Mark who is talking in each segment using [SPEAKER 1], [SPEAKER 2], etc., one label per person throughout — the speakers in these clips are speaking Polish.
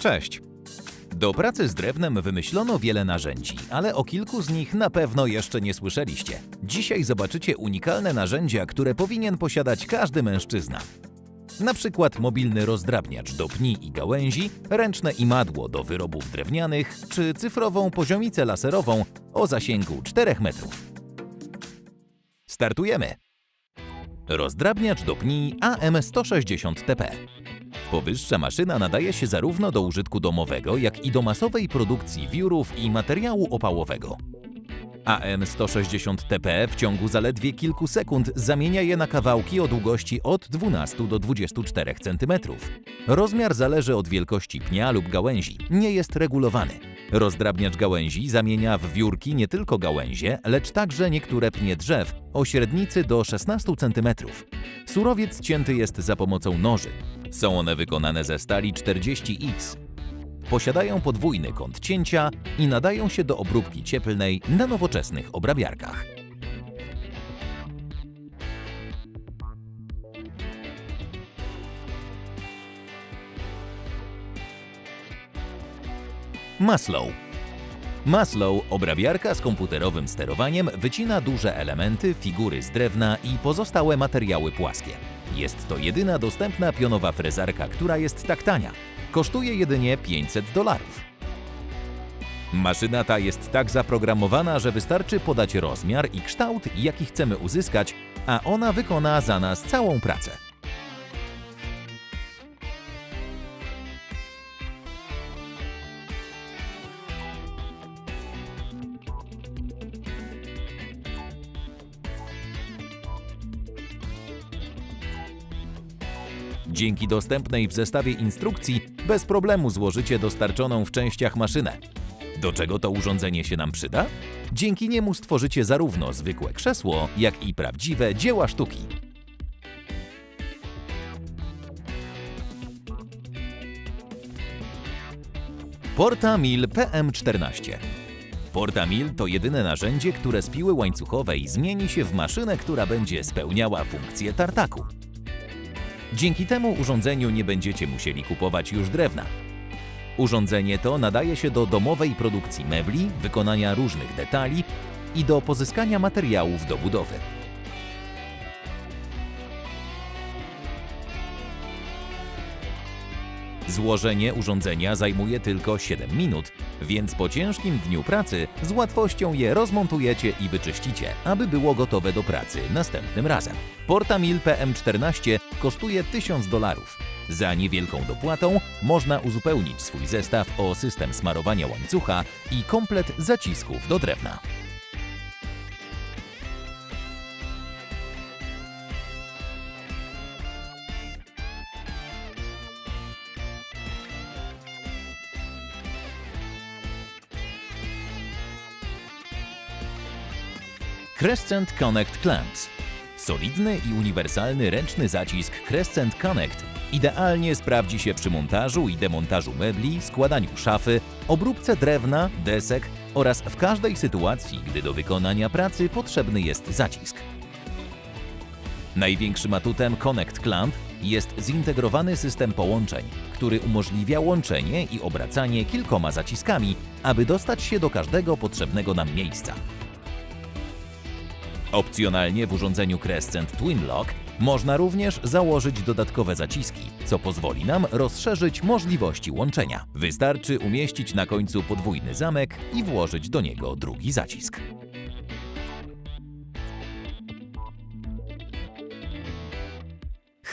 [SPEAKER 1] Cześć. Do pracy z drewnem wymyślono wiele narzędzi, ale o kilku z nich na pewno jeszcze nie słyszeliście. Dzisiaj zobaczycie unikalne narzędzia, które powinien posiadać każdy mężczyzna. Na przykład mobilny rozdrabniacz do pni i gałęzi, ręczne imadło do wyrobów drewnianych, czy cyfrową poziomicę laserową o zasięgu 4 metrów. Startujemy! Rozdrabniacz do pni AM160TP. Powyższa maszyna nadaje się zarówno do użytku domowego, jak i do masowej produkcji wiórów i materiału opałowego. AM160TP w ciągu zaledwie kilku sekund zamienia je na kawałki o długości od 12 do 24 cm. Rozmiar zależy od wielkości pnia lub gałęzi, nie jest regulowany. Rozdrabniacz gałęzi zamienia w wiórki nie tylko gałęzie, lecz także niektóre pnie drzew o średnicy do 16 cm. Surowiec cięty jest za pomocą noży. Są one wykonane ze stali 40X. Posiadają podwójny kąt cięcia i nadają się do obróbki cieplnej na nowoczesnych obrabiarkach. Maslow Maslow, obrabiarka z komputerowym sterowaniem, wycina duże elementy, figury z drewna i pozostałe materiały płaskie. Jest to jedyna dostępna pionowa frezarka, która jest tak tania. Kosztuje jedynie 500 dolarów. Maszyna ta jest tak zaprogramowana, że wystarczy podać rozmiar i kształt, jaki chcemy uzyskać, a ona wykona za nas całą pracę. Dzięki dostępnej w zestawie instrukcji bez problemu złożycie dostarczoną w częściach maszynę. Do czego to urządzenie się nam przyda? Dzięki niemu stworzycie zarówno zwykłe krzesło, jak i prawdziwe dzieła sztuki. Porta Mill PM14 Porta Mill to jedyne narzędzie, które z piły łańcuchowej zmieni się w maszynę, która będzie spełniała funkcję tartaku. Dzięki temu urządzeniu nie będziecie musieli kupować już drewna. Urządzenie to nadaje się do domowej produkcji mebli, wykonania różnych detali i do pozyskania materiałów do budowy. Złożenie urządzenia zajmuje tylko 7 minut, więc po ciężkim dniu pracy z łatwością je rozmontujecie i wyczyścicie, aby było gotowe do pracy następnym razem. Portamil PM14 kosztuje 1000 dolarów. Za niewielką dopłatą można uzupełnić swój zestaw o system smarowania łańcucha i komplet zacisków do drewna. Crescent Connect Clamps. Solidny i uniwersalny ręczny zacisk Crescent Connect idealnie sprawdzi się przy montażu i demontażu mebli, składaniu szafy, obróbce drewna, desek oraz w każdej sytuacji, gdy do wykonania pracy potrzebny jest zacisk. Największym atutem Connect Clamp jest zintegrowany system połączeń, który umożliwia łączenie i obracanie kilkoma zaciskami, aby dostać się do każdego potrzebnego nam miejsca. Opcjonalnie w urządzeniu Crescent Twin Lock można również założyć dodatkowe zaciski, co pozwoli nam rozszerzyć możliwości łączenia. Wystarczy umieścić na końcu podwójny zamek i włożyć do niego drugi zacisk.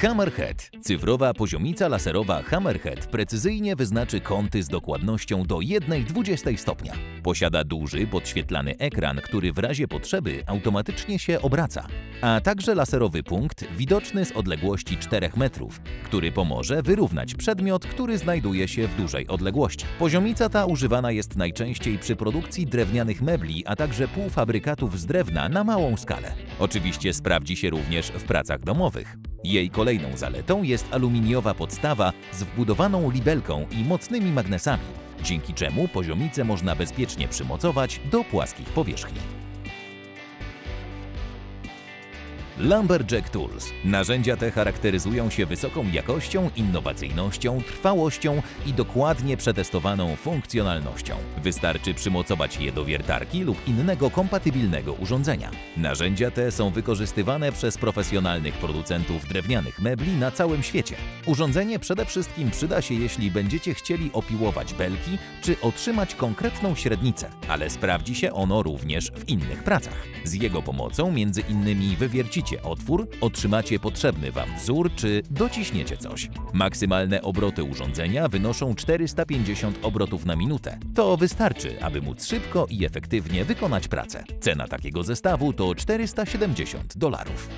[SPEAKER 1] Hammerhead. Cyfrowa poziomica laserowa Hammerhead precyzyjnie wyznaczy kąty z dokładnością do 1,20 stopnia. Posiada duży, podświetlany ekran, który w razie potrzeby automatycznie się obraca, a także laserowy punkt widoczny z odległości 4 metrów, który pomoże wyrównać przedmiot, który znajduje się w dużej odległości. Poziomica ta używana jest najczęściej przy produkcji drewnianych mebli, a także półfabrykatów z drewna na małą skalę. Oczywiście sprawdzi się również w pracach domowych. Jej kolejną zaletą jest aluminiowa podstawa z wbudowaną libelką i mocnymi magnesami, dzięki czemu poziomicę można bezpiecznie przymocować do płaskich powierzchni. Lumberjack Tools. Narzędzia te charakteryzują się wysoką jakością, innowacyjnością, trwałością i dokładnie przetestowaną funkcjonalnością. Wystarczy przymocować je do wiertarki lub innego kompatybilnego urządzenia. Narzędzia te są wykorzystywane przez profesjonalnych producentów drewnianych mebli na całym świecie. Urządzenie przede wszystkim przyda się, jeśli będziecie chcieli opiłować belki czy otrzymać konkretną średnicę, ale sprawdzi się ono również w innych pracach. Z jego pomocą między innymi wywiercicie otwór, otrzymacie potrzebny Wam wzór czy dociśniecie coś. Maksymalne obroty urządzenia wynoszą 450 obrotów na minutę. To wystarczy, aby móc szybko i efektywnie wykonać pracę. Cena takiego zestawu to 470 dolarów.